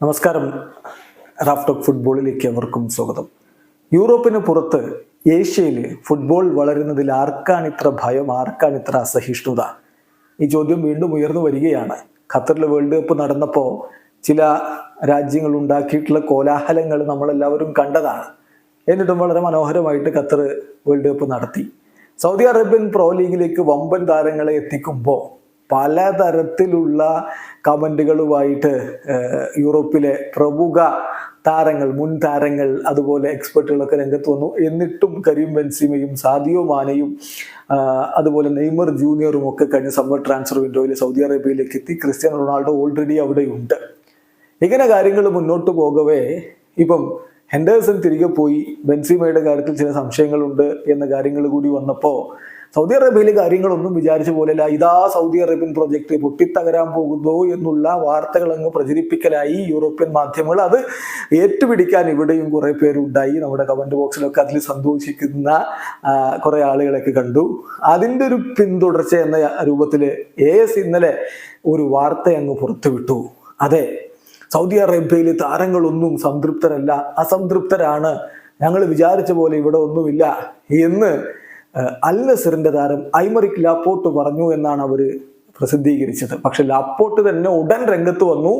നമസ്കാരം. റാഫ്റ്റോക്ക് ഫുട്ബോളിലേക്ക് അവർക്കും സ്വാഗതം. യൂറോപ്പിന് പുറത്ത് ഏഷ്യയിൽ ഫുട്ബോൾ വളരുന്നതിൽ ആർക്കാണ് ഇത്ര ഭയം ആർക്കാണ് ഇത്ര അസഹിഷ്ണുത? ഈ ചോദ്യം വീണ്ടും ഉയർന്നു വരികയാണ്. ഖത്തറിൽ വേൾഡ് കപ്പ് നടന്നപ്പോൾ ചില രാജ്യങ്ങൾ ഉണ്ടാക്കിയിട്ടുള്ള കോലാഹലങ്ങൾ നമ്മളെല്ലാവരും കണ്ടതാണ്. എന്നിട്ടും വളരെ മനോഹരമായിട്ട് ഖത്തർ വേൾഡ് കപ്പ് നടത്തി. സൗദി അറേബ്യൻ പ്രോ ലീഗിലേക്ക് വമ്പൻ താരങ്ങളെ എത്തിക്കുമ്പോൾ പലതരത്തിലുള്ള കമന്റുകളുമായിട്ട് യൂറോപ്പിലെ പ്രമുഖ താരങ്ങൾ മുൻ താരങ്ങൾ അതുപോലെ എക്സ്പെർട്ടുകളൊക്കെ രംഗത്ത് വന്നു. എന്നിട്ടും കരീം ബെൻസിമയും സാദിയോ മാനയും അതുപോലെ നെയ്മർ ജൂനിയറും ഒക്കെ കഴിഞ്ഞ സമ്മർ ട്രാൻസ്ഫർ വിൻഡോയിൽ സൗദി അറേബ്യയിലേക്ക് എത്തി. ക്രിസ്ത്യാനോ റൊണാൾഡോ ഓൾറെഡി അവിടെയുണ്ട്. ഇങ്ങനെ കാര്യങ്ങൾ മുന്നോട്ട് പോകവേ ഇപ്പം ഹെൻഡേഴ്സൺ തിരികെ പോയി ബെൻസിമയുടെ കാര്യത്തിൽ ചില സംശയങ്ങളുണ്ട് എന്ന കാര്യങ്ങൾ കൂടി വന്നപ്പോൾ സൗദി അറേബ്യയിലെ കാര്യങ്ങളൊന്നും വിചാരിച്ച പോലെയല്ല. ഇതാ സൗദി അറേബ്യൻ പ്രൊജക്ട് പൊട്ടിത്തകരാൻ പോകുന്നു എന്നുള്ള വാർത്തകൾ അങ്ങ് പ്രചരിപ്പിക്കലായി യൂറോപ്യൻ മാധ്യമങ്ങൾ. അത് ഏറ്റുപിടിക്കാൻ ഇവിടെയും കുറെ പേരുണ്ടായി. നമ്മുടെ കമന്റ് ബോക്സിലൊക്കെ അതിൽ സന്തോഷിക്കുന്ന കുറെ ആളുകളൊക്കെ കണ്ടു. അതിന്റെ ഒരു പിന്തുടർച്ച എന്ന രൂപത്തിൽ എ എസ് ഇന്നലെ ഒരു വാർത്ത അങ്ങ് പുറത്തുവിട്ടു. അതെ സൗദി അറേബ്യയിലെ താരങ്ങളൊന്നും സംതൃപ്തരല്ല അസംതൃപ്തരാണ്. ഞങ്ങൾ വിചാരിച്ച പോലെ ഇവിടെ ഒന്നുമില്ല എന്ന് അൽ നസറിന്റെ താരം ഐമറിക് ലാപ്പോട്ട് പറഞ്ഞു എന്നാണ് അവർ പ്രസിദ്ധീകരിച്ചത്. പക്ഷെ ലാപ്പോട്ട് തന്നെ ഉടൻ രംഗത്ത് വന്നു.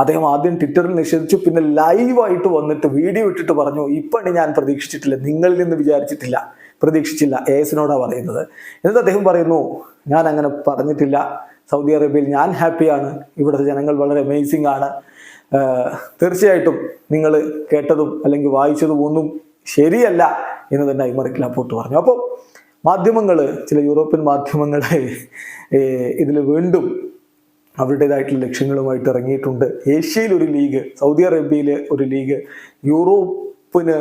അദ്ദേഹം ആദ്യം ട്വിറ്ററിൽ നിഷേധിച്ചു പിന്നെ ലൈവായിട്ട് വന്നിട്ട് വീഡിയോ ഇട്ടിട്ട് പറഞ്ഞു ഇപ്പണി ഞാൻ പ്രതീക്ഷിച്ചിട്ടില്ല നിങ്ങളിൽ നിന്ന് വിചാരിച്ചിട്ടില്ല പ്രതീക്ഷിച്ചില്ല എ പറയുന്നത്. എന്നിട്ട് അദ്ദേഹം പറയുന്നു ഞാൻ അങ്ങനെ പറഞ്ഞിട്ടില്ല. സൗദി അറേബ്യയിൽ ഞാൻ ഹാപ്പിയാണ് ഇവിടുത്തെ ജനങ്ങൾ വളരെ അമേസിംഗ് ആണ്. തീർച്ചയായിട്ടും നിങ്ങൾ കേട്ടതും അല്ലെങ്കിൽ വായിച്ചതും ഒന്നും ശരിയല്ല. എന്ന് തന്നെ ഐമറിക് ലാപ്പോട്ട് പറഞ്ഞു. അപ്പോൾ മാധ്യമങ്ങൾ ചില യൂറോപ്യൻ മാധ്യമങ്ങളെ ഇതിൽ വീണ്ടും അവരുടേതായിട്ടുള്ള ലക്ഷ്യങ്ങളുമായിട്ട് ഇറങ്ങിയിട്ടുണ്ട്. ഏഷ്യയിൽ ഒരു ലീഗ് സൗദി അറേബ്യയിലെ ഒരു ലീഗ് യൂറോപ്പിന്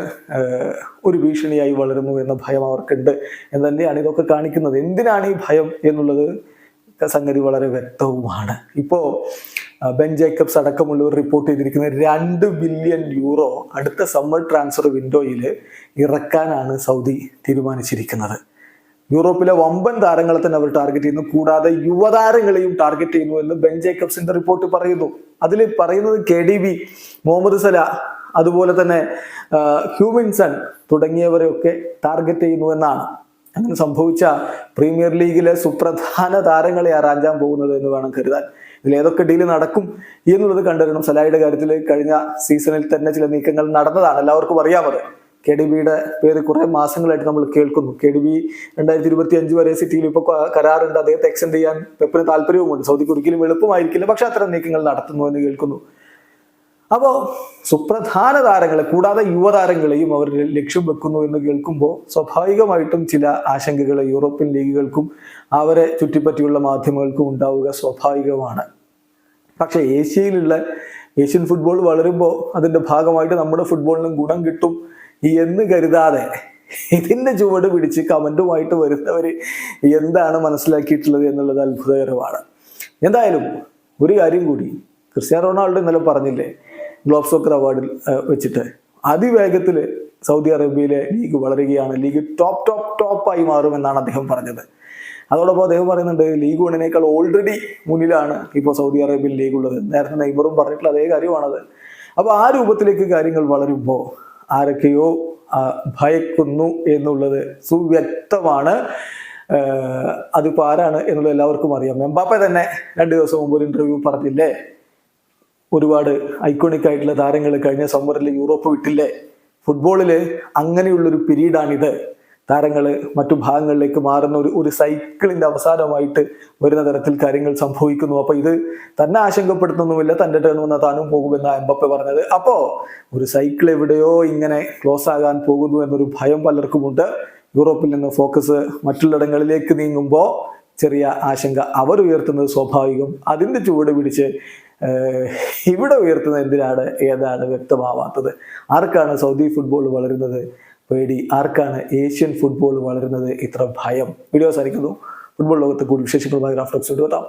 ഒരു ഭീഷണിയായി വളരുന്നു എന്ന ഭയം അവർക്കുണ്ട് എന്ന് തന്നെയാണ് ഇതൊക്കെ കാണിക്കുന്നത്. എന്തിനാണ് ഈ ഭയം എന്നുള്ളത്? സംഗതി വളരെ വ്യക്തവുമാണ്. ഇപ്പോൾ ബെൻ ജേക്കബ്സ് അടക്കമുള്ളവർ റിപ്പോർട്ട് ചെയ്തിരിക്കുന്നത് രണ്ട് ബില്യൺ യൂറോ അടുത്ത സമ്മർ ട്രാൻസ്ഫർ വിൻഡോയിൽ ഇറക്കാനാണ് സൗദി തീരുമാനിച്ചിരിക്കുന്നത്. യൂറോപ്പിലെ വമ്പൻ താരങ്ങളെ തന്നെ അവർ ടാർഗറ്റ് ചെയ്യുന്നു. കൂടാതെ യുവതാരങ്ങളെയും ടാർഗറ്റ് ചെയ്യുന്നു എന്ന് ബെൻ ജേക്കബ്സിന്റെ റിപ്പോർട്ട് പറയുന്നു. അതിൽ പറയുന്നത് K D B Mohamed Salah അതുപോലെ തന്നെ ഹ്യൂമിൻസൺ തുടങ്ങിയവരെയൊക്കെ ടാർഗറ്റ് ചെയ്യുന്നു എന്നാണ്. അങ്ങനെ സംഭവിച്ച പ്രീമിയർ ലീഗിലെ സുപ്രധാന താരങ്ങളെ ആറാഞ്ചാൻ പോകുന്നത് എന്ന് വേണം കരുതാൻ. ഇതിൽ ഏതൊക്കെ ഡീൽ നടക്കും എന്നുള്ളത് കണ്ടുവരണം സലായിയുടെ കാര്യത്തിൽ കഴിഞ്ഞ സീസണിൽ തന്നെ ചില നീക്കങ്ങൾ നടന്നതാണ്. എല്ലാവർക്കും അറിയാമത്. കെ ഡി ബിയുടെ പേര് കുറേ മാസങ്ങളായിട്ട് നമ്മൾ കേൾക്കുന്നു. കെ ഡി ബി രണ്ടായിരത്തി ഇരുപത്തി അഞ്ച് വരെ സിറ്റിയിൽ ഇപ്പോൾ കരാറുണ്ട്. അദ്ദേഹത്തെ എക്സ്റ്റെൻഡ് ചെയ്യാൻ പെപ്പിന് താല്പര്യവുമുണ്ട്. സൗദിക്ക് ഒരിക്കലും എളുപ്പമായിരിക്കില്ല. പക്ഷെ അത്തരം നീക്കങ്ങൾ നടത്തുന്നു എന്ന് കേൾക്കുന്നു. അപ്പോൾ സുപ്രധാന താരങ്ങളെ കൂടാതെ യുവതാരങ്ങളെയും അവർ ലക്ഷ്യം വെക്കുന്നു എന്ന് കേൾക്കുമ്പോൾ സ്വാഭാവികമായിട്ടും ചില ആശങ്കകൾ യൂറോപ്യൻ ലീഗുകൾക്കും അവരെ ചുറ്റിപ്പറ്റിയുള്ള മാധ്യമങ്ങൾക്കും ഉണ്ടാവുക സ്വാഭാവികമാണ്. പക്ഷേ ഏഷ്യയിലുള്ള ഏഷ്യൻ ഫുട്ബോൾ വളരുമ്പോൾ അതിന്റെ ഭാഗമായിട്ട് നമ്മുടെ ഫുട്ബോളിനും ഗുണം കിട്ടും എന്ന് കരുതാതെ ഇതിന്റെ ചുവട് പിടിച്ച് കമന്റുമായിട്ട് വരുന്നവർ എന്താണ് മനസ്സിലാക്കിയിട്ടുള്ളത് എന്നുള്ളത് അത്ഭുതകരമാണ്. എന്തായാലും ഒരു കാര്യം കൂടി ക്രിസ്ത്യാനോ റൊണാൾഡോ ഇന്നലെ പറഞ്ഞില്ലേ ഗ്ലോബ് സോക്കർ അവാർഡിൽ വെച്ചിട്ട്. അതിവേഗത്തിൽ സൗദി അറേബ്യയിലെ ലീഗ് വളരുകയാണ്. ലീഗ് ടോപ്പ് ടോപ്പ് ടോപ്പായി മാറുമെന്നാണ് അദ്ദേഹം പറഞ്ഞത്. അതോടൊപ്പം അദ്ദേഹം പറയുന്നുണ്ട് ലീഗ് വണ്ണിനേക്കാൾ ഓൾറെഡി മുന്നിലാണ് ഇപ്പോൾ സൗദി അറേബ്യൻ ലീഗ് ഉള്ളത് നേരത്തെ നെയ്മറും പറഞ്ഞിട്ടുള്ള അതേ കാര്യമാണത്. അപ്പോൾ ആ രൂപത്തിലേക്ക് കാര്യങ്ങൾ വളരുമ്പോൾ ആരൊക്കെയോ ഭയക്കുന്നു എന്നുള്ളത് സുവ്യക്തമാണ്. അതിപ്പോൾ ആരാണ് എന്നുള്ളത് എല്ലാവർക്കും അറിയാം. എംബാപ്പെ തന്നെ രണ്ട് ദിവസം മുമ്പ് ഒരു ഇന്റർവ്യൂ പറഞ്ഞില്ലേ? ഒരുപാട് ഐക്കോണിക് ആയിട്ടുള്ള താരങ്ങൾ കഴിഞ്ഞ സമ്മറിൽ യൂറോപ്പ് വിട്ടില്ലേ? ഫുട്ബോളിൽ അങ്ങനെയുള്ളൊരു പീരീഡാണിത് താരങ്ങൾ മറ്റു ഭാഗങ്ങളിലേക്ക് മാറുന്ന ഒരു ഒരു സൈക്കിളിന്റെ അവസാനമായിട്ട് വരുന്ന തരത്തിൽ കാര്യങ്ങൾ സംഭവിക്കുന്നു. അപ്പൊ ഇത് തന്നെ ആശങ്കപ്പെടുത്തുന്നുമില്ല തന്റെ ടേൺ വന്നാൽ താനും പോകുമെന്ന എംബപ്പെ പറഞ്ഞത്. അപ്പോ ഒരു സൈക്കിൾ എവിടെയോ ഇങ്ങനെ ക്ലോസ് ആകാൻ പോകുന്നു എന്നൊരു ഭയം പലർക്കുമുണ്ട്. യൂറോപ്പിൽ നിന്ന് ഫോക്കസ് മറ്റുള്ളിടങ്ങളിലേക്ക് നീങ്ങുമ്പോൾ ചെറിയ ആശങ്ക. അവർ ഉയർത്തുന്നത് സ്വാഭാവികം. അതിന്റെ ചുവട് പിടിച്ച് ഇവിടെ ഉയർത്തുന്ന എന്തിനാണ്? ഏതാണ് വ്യക്തമാവാത്തത്? ആർക്കാണ് സൗദി ഫുട്ബോൾ വളരുന്നത്? പേടി. ആർക്കാണ് ഏഷ്യൻ ഫുട്ബോൾ വളരുന്നത്? ഇത്ര ഭയം. വീഡിയോ സാധിക്കുന്നു ഫുട്ബോൾ ലോകത്തെ കൂടുതൽ വിശേഷങ്ങളുമായി ഗ്രാഫ്റ്റോക്സ് എത്താം.